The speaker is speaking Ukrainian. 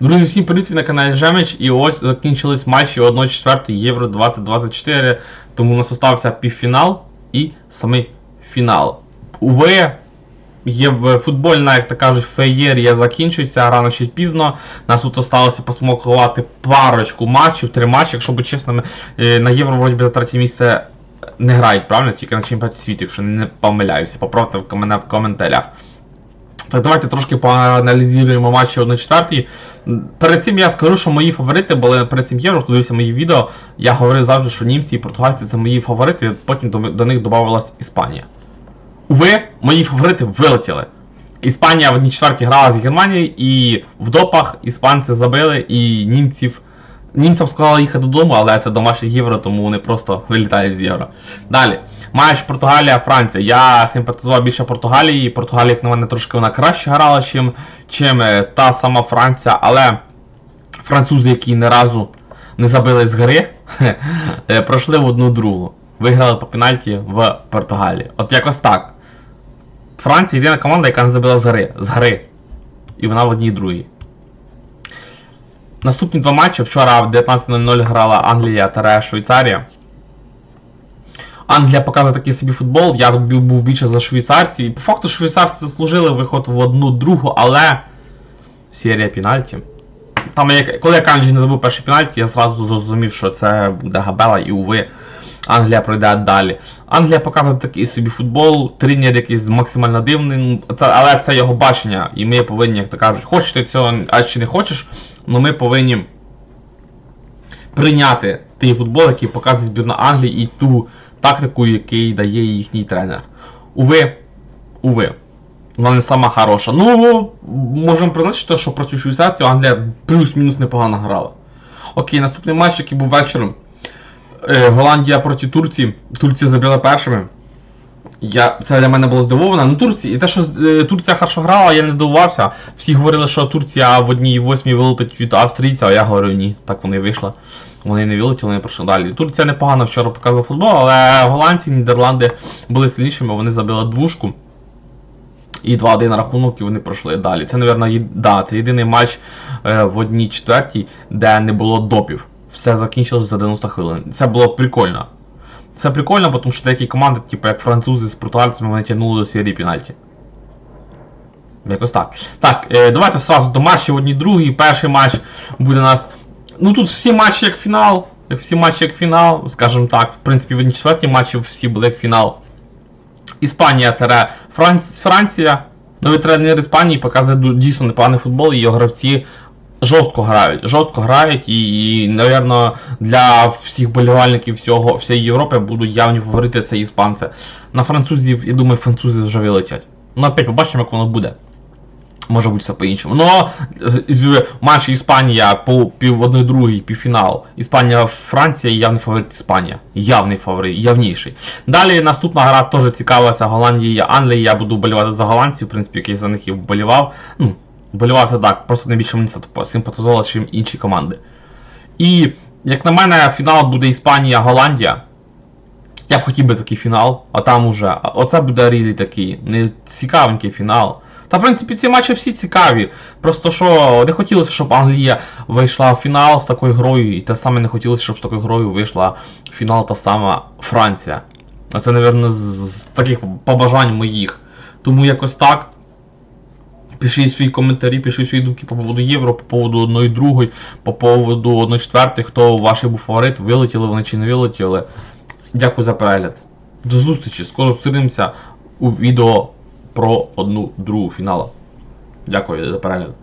Друзі, всім привіт, на каналі Жемич. І ось закінчились матчі 1-4 Євро 2024. Тому у нас остався півфінал і самий фінал. Уви, є футбольна, як то кажуть, феєрія закінчується рано чи пізно. Нас тут осталося посмокувати парочку матчів, три матчі, якщо бути чесними, е, на євро вроді би за третє місце не грають, правильно? Тільки на чемпіонаті світу, якщо не помиляюся. Поправте мене в коментарях. Так, давайте трошки поаналізуємо матчі 1-4. Перед цим я скажу, що мої фаворити були перед цим євро, хто дивився мої відео. Я говорив завжди, що німці і португальці це мої фаворити, потім до, до них додавалась Іспанія. Уви, мої фаворити вилетіли. Іспанія в 1-4 грала з Германією, і в допах іспанці забили, і німців. Німцям сказали їхати додому, але це домашнє євро, тому вони просто вилітають з євро. Далі. Матч Португалія-Франція. Я симпатизував більше Португалії. Португалія, як на мене, трошки вона краще грала, чим, чим е, та сама Франція, але французи, які ні разу не забили з гри, е, пройшли в одну другу. Виграли по пенальті в Португалії. От якось так. Франція єдина команда, яка не забила з гри. З гри. І вона в одній другій. Наступні два матчі. Вчора в 19.00 грала Англія та Швейцарія. Англія показує такий собі футбол, я був більше за швейцарців. І по факту швейцарці заслужили виход в одну другу, але серія пенальті. Там, коли Канджі не забув перший пенальті, я зразу зрозумів, що це буде габела і уви. Англія пройде далі. Англія показує такий собі футбол, тренер якийсь максимально дивний, ну, але це його бачення, і ми повинні, як то кажуть, хочеш ти цього, а чи не хочеш, але ми повинні прийняти той футбол, який показує збірна Англії, і ту тактику, який дає їхній тренер. Уви, уви. Вона не сама хороша. Ну, можемо призначити, що проти швейцарців Англія плюс-мінус непогано грала. Окей, наступний матч, який був вечором. Е, Голландія проти Турції. Турція забила першими. Я, це для мене було здивовано. Ну, Турція, і те, що е, Турція хорошо грала, я не здивувався. Всі говорили, що Турція в одній восьмій вилетить від австрійця, а я говорю, ні, так вони вийшли. Вони не вилетіли, вони пройшли далі. Турція непогано вчора показувала футбол, але голландці, Нідерланди були сильнішими, вони забили двушку. І 2-1 на рахунок, і вони пройшли далі. Це, мабуть, да, це єдиний матч е, в одній четвертій, де не було допів. Все закінчилось за 90 хвилин. Це було прикольно. Це прикольно, тому що деякі команди, типу як французи з португальцями, вони тягнули до серії пенальті. Якось так. Так, е, давайте сразу до матчів одній другий. Перший матч буде у нас. Ну тут всі матчі як фінал. Всі матчі як фінал, скажімо так. В принципі, в одній четвертій матчі всі були як фінал. Іспанія тере Франц... Франція. Новий тренер Іспанії показує дійсно непоганий футбол, і його гравці жорстко грають. Жорстко грають, і, і напевно, для всіх болівальників всього, всієї Європи будуть явні фаворити це іспанці. На французів, я думаю, французи вже вилетять. Ну, опять побачимо, як воно буде. Може бути все по-іншому. Ну, е, матч Іспанія по пів одної другій півфінал. Іспанія, Франція явний фаворит Іспанія. Явний фаворит, явніший. Далі наступна гра теж цікава, це Голландія, Англія. Я буду вболівати за голландців, в принципі, як я за них і вболівав. Ну, вболівався так, просто найбільше мені симпатизувало, чим інші команди. І, як на мене, фінал буде Іспанія-Голландія. Я б хотів би такий фінал, а там уже. Оце буде рілі такий, не цікавенький фінал. Та, в принципі, ці матчі всі цікаві. Просто що не хотілося, щоб Англія вийшла в фінал з такою грою, і те саме не хотілося, щоб з такою грою вийшла в фінал та сама Франція. Це, мабуть, з таких побажань моїх. Тому якось так. Пишіть свої коментарі, пишіть свої думки по поводу Євро, по поводу 1 другої, по поводу 1 четвертої, хто ваш був фаворит, вилетіли вони чи не вилетіли. Дякую за перегляд. До зустрічі. Скоро зустрінемося у відео про одну другу фіналу. Дякую за перегляд.